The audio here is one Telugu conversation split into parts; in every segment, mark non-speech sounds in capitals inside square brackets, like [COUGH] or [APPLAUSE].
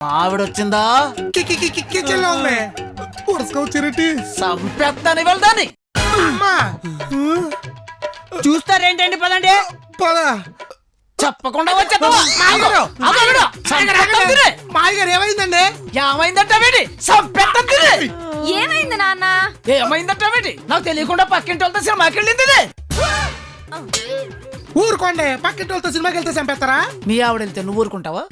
ఆవిడొచ్చిందా? కిచెన్లో ఉంది వరుసగా వచ్చారేంటి సంపెత్తని వెళ్దాని అమ్మా. చూస్తారేంటండి పదండి? పద. చెప్పకుండా? మాయగారు! ఏమైందండి? ఏమైందంట వేడి? సంపెత్తం తిని. ఏమైంది నాన్న? ఏమైందంట నాకు తెలియకుండా పక్కింటి వాళ్ళతో సినిమాకి వెళ్ళింది. ఊరుకోండి. పక్కింటి వాళ్ళతో సినిమాకి వెళ్తే చంపేస్తారా? మీ ఆవిడ వెళ్తే నువ్వు ఊరుకుంటావా?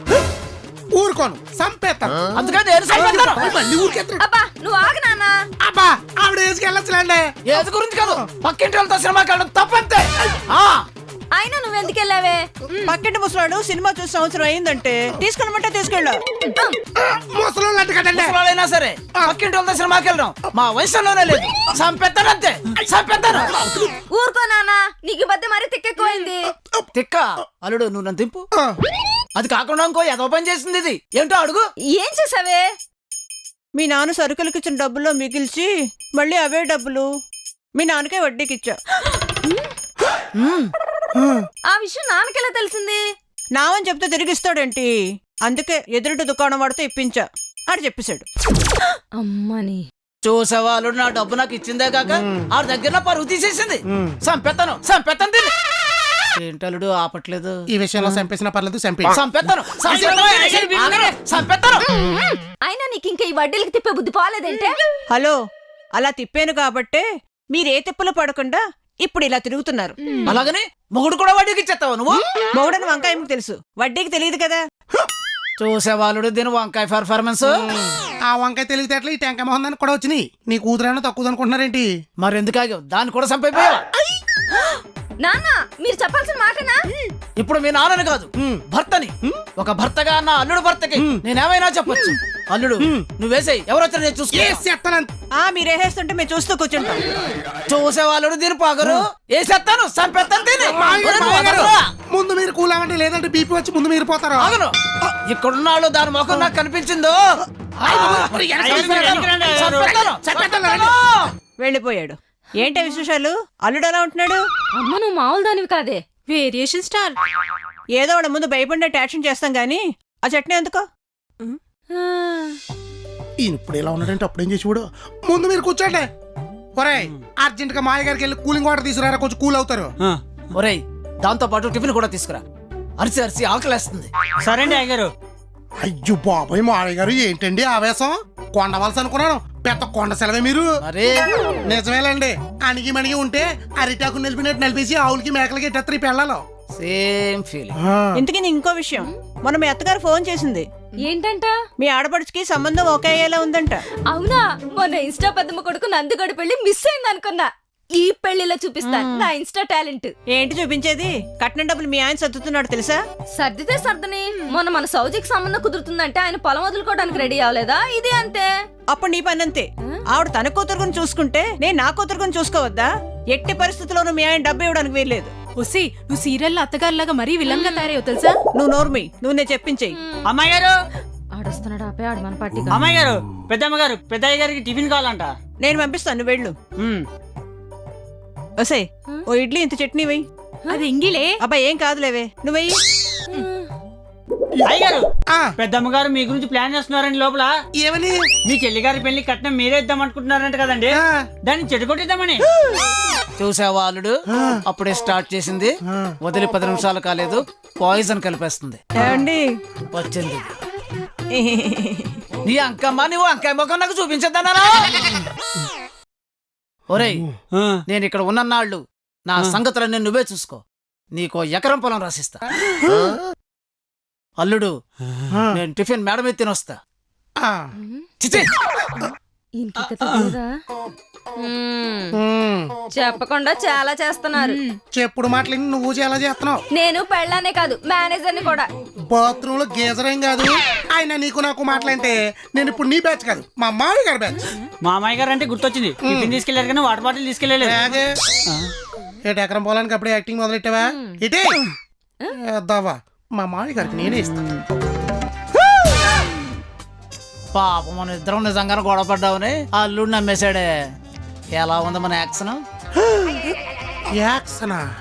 ఊరుకోను చంపేస్తాను అందుకని నేను సంపెత్తాను. మళ్ళీ ఊరికెత్తారు. అబ్బా నువ్వు ఆగు నాన్న. అబ్బా ఆవిడ వేసుకు వెళ్ళొచ్చులేండి. ఏది గురించి కాదు పక్కింటి వాళ్ళతో సినిమాకి వెళ్ళడం తప్పంతే. ఆ, అయినా నువ్వు ఎందుకు వెళ్ళావే? పక్కింటి ముసలాడు సినిమా చూసి సంవత్సరం అయిందంటే తీసుకెళ్ళమంటే తీసుకెళ్ళు. ముసలోళ్ళు అంట కదండి ముసలాళ్ళైనా సరే పక్కింటి వాళ్ళతో సినిమాకి వెళ్ళడం మా వయసులోనే లేదు. సంపెత్తాను అంతే సంపెత్తాను. ఊరుకో నాన్న నీకు మధ్య మరీ తిక్కెక్కువైంది. తిక్క అల్లుడు నువ్వు నన్ను దింపు. అది కాకుండా ఇంకో ఏదో పని చేసింది ఇది. ఏంటో అడుగు. ఏం చేసావే? మీ నాన్న సరుకులకి ఇచ్చిన డబ్బుల్లో మిగిల్చి మళ్ళీ అవే డబ్బులు. మీ నాన్నకే వడ్డీకి ఇచ్చా. ఆ విషయం నాన్నకెలా తెలిసింది? నావని చెప్తే తిరిగిస్తాడేంటి? అందుకే ఎదురుటి దుకాణం వాడితే ఇప్పించా. ఆడు చెప్పేశాడు. అమ్మని. చూసావా అల్లుడు నా డబ్బు నాకు ఇచ్చిందే కాక ఆవిడ దగ్గర నా పరువు తీసేసింది. సంపెత్తను సంపెత్తను తిని ఏంటల్లుడు ఆపట్లేదు. ఈ విషయంలో చంపేసినా పర్లేదు చంపే అయినా నీకు ఇంకా ఈ వడ్డీలకి తిప్పే బుద్ధి పోలేదంటే? హలో అలా తిప్పాను కాబట్టే మీరే తిప్పలు పడకుండా ఇప్పుడు ఇలా తిరుగుతున్నారు. అలాగని మొగుడు కూడా వడ్డీకి ఇచ్చేస్తావు నువ్వు? మొగుడని వంకాయకి తెలుసు. వడ్డీకి తెలియదు కదా. చూసావా అల్లుడు దీని వంకాయ పర్ఫార్మెన్స్ ఆ వంకాయ తెలివితేటలు ఈ టెంకాయ మొహం దానికి కూడా వచ్చినాయి. నీ కూతురైనా తక్కువ అనుకుంటున్నారేంటి? మరి ఎందుకు ఆగావు? దాన్ని కూడా చంపైపోయావా నాన్న మీరు చెప్పాల్సిన మాటనా? ఇప్పుడు మీ నాన్నని కాదు భర్తని. ఒక భర్తగా నా అల్లుడు భర్తకి నేనేమైనా చెప్పొచ్చు? అల్లుడు నువ్వేసేయ్ ఎవరొచ్చారు నేను ఆ మీరేసేస్తుంటే మేము చూస్తూ కూర్చుంటాం. చూసేవా అల్లుడు దీని పాగరు. వేసేస్తాను సంపెత్తాను? ముందు మీరు కూలామంటే లేదంటే బీపీ వచ్చి ముందు మీరు పోతారు. ఆగను. ఇక్కడున్నాళ్ళు దాని ముఖం నాకు కనిపించిందో. వెళ్ళిపోయాడు. ఏంటి విశేషాలు? అల్లుడు ఎలా ఉంటున్నాడు? అమ్మ నువ్వు మామూలు దానివి కాదే. వేరియేషన్ స్టార్ ఏదో వాళ్ళ ముందు భయపడినట్టు యాక్షన్ చేస్తాం గానీ ఆ చట్నీ ఎందుకో? ఈయన ఇప్పుడు ఎలా ఉన్నాడంటే అప్పుడేం చేసి చూడు ముందు మీరు కూర్చోండి. ఒరే అర్జెంట్గా మాయ గారికి వెళ్ళి కూలింగ్ వాటర్ తీసుకురారా కొంచెం కూల్ అవుతారు. ఒరేయ్ దాంతో పాటు టిఫిన్ కూడా తీసుకురా. అరిసి అరిసి ఆకలేస్తుంది. సరేండి అయ్యగారు. అయ్యో బాబాయ్ మాయ గారు ఏంటండి ఆవేశం? కొండవలస అనుకున్నాను. పెద్ద కొండ సెలవే మీరు. మరి? నిజమేలండి. అణిగి మణిగి ఉంటే అరిటాకు నిలిపినట్టు నలిపేసి ఆవులకి మేకలకి ఎట్టెత్తరు ఈ పెళ్ళాలో. సేమ్ ఫీలింగ్ ఇంతకీ ఇంకో విషయం. మొన్న మీ అత్తగారు ఫోన్ చేసింది. ఏంటంట? మీ ఆడపడుచుకి సంబంధం ఒకే అయ్యేలా ఉందంట. అవునా? మొన్న ఇన్స్టా పెద్దమ్మ కొడుకు నందుగడి పెళ్ళి మిస్ అయింది అనుకున్నా ఈ పెళ్ళిలో చూపిస్తాను నా ఇన్స్టా టాలెంట్. ఏంటి చూపించేది? కట్నం డబ్బులు మీ ఆయన సర్దుతున్నాడు తెలుసా? సర్దితే సర్దని. మొన్న మన సౌజికి సంబంధం కుదురుతుందంటే ఆయన పొలం వదులుకోవడానికి రెడీ అవ్వలేదా? ఇది అంతే. అప్పుడు నీ పని అంతే. ఆవిడ తన కూతురుని చూసుకుంటే నేను నా కూతురుని చూసుకోవద్దా? ఎట్టి పరిస్థితుల్లోనూ మీ ఆయన డబ్బు ఇవ్వడానికి వీల్లేదు. ఒసి నువ్వు సీరియల్ అత్తగారిలాగా మరీ విలన్గా తయారయ్యో తెలుసా? నువ్వు నోర్మి నువ్వు నేను చెప్పించేయి అమ్మాయి గారు! ఆడొస్తున్నాడు ఆపే ఆడు మన పార్టీ అమ్మాయి గారు పెద్దమ్మ గారు పెద్దయ్య గారికి టిఫిన్ కావాలంట. నేను పంపిస్తాను వెళ్ళు. వసే ఓ ఇడ్లీ ఇంత చట్నీ వెయ్యి అది ఎంగిలే అబ్బాయి ఏం కాదులేవే నువ్వు వెయ్యి అయ్యగారు! ఆ, పెద్దమ్మ గారు మీ గురించి ప్లాన్ చేస్తున్నారండి లోపల. ఏమని? మీ చెల్లి గారి పెళ్ళి కట్నం మీరే ఇద్దాం అనుకుంటున్నారంట కదండి దాన్ని చెడగొట్టిద్దామని. చూసావా అల్లుడు? అప్పుడే స్టార్ట్ చేసింది. వదిలి పది నిమిషాలు కాలేదు. పాయిజన్ కలిపేస్తుంది. వచ్చింది. [LAUGHS] నీ అంకమ్మ నువ్వు అంకాయ ముఖం నాకు చూపించద్దన్నా ఒరేయ్ ఆ. నేను ఇక్కడ ఉన్నన్నాళ్ళు నా సంగతులన్నీ నువ్వే చూసుకో. నీకో ఎకరం పొలం రాసిస్తా. అల్లుడు నేను టిఫిన్ మేడం మీద తినొస్తా ఆ. చిచి ఇంటికి తెలియదా? మ్మ్. ఉమ్, చెప్పకుండా చాలా చేస్తున్నారు. చెప్పుడు మాటలు నువ్వు చాలా చేస్తున్నావు? నేను పెళ్ళానే కాదు మేనేజర్ని కూడా. బాత్రూమ్లో గీజర్ ఏం కాదు. ఆయన నీకు నాకు మాటలంటే నేను ఇప్పుడు నీ బ్యాచ్ కాదు మా మావి గారి బ్యాచ్. మా అమ్మాయి గారు అంటే గుర్తొచ్చింది. టిఫిన్ తీసుకెళ్ళారు కానీ వాటర్ బాటిల్ తీసుకెళ్ళలేదు అలాగే. ఏటి ఎకరం పోలానికి అప్పుడే యాక్టింగ్ మొదలెట్టావా? ఇటే దావా మా మావి గారికి నేనే ఇస్తాను పాపం మన ఇద్దరం నిజంగానే గొడవ పడ్డావని. అల్లుడు నమ్మేశాడే. ఎలా ఉంది మన యాక్షన్ యాక్సనా?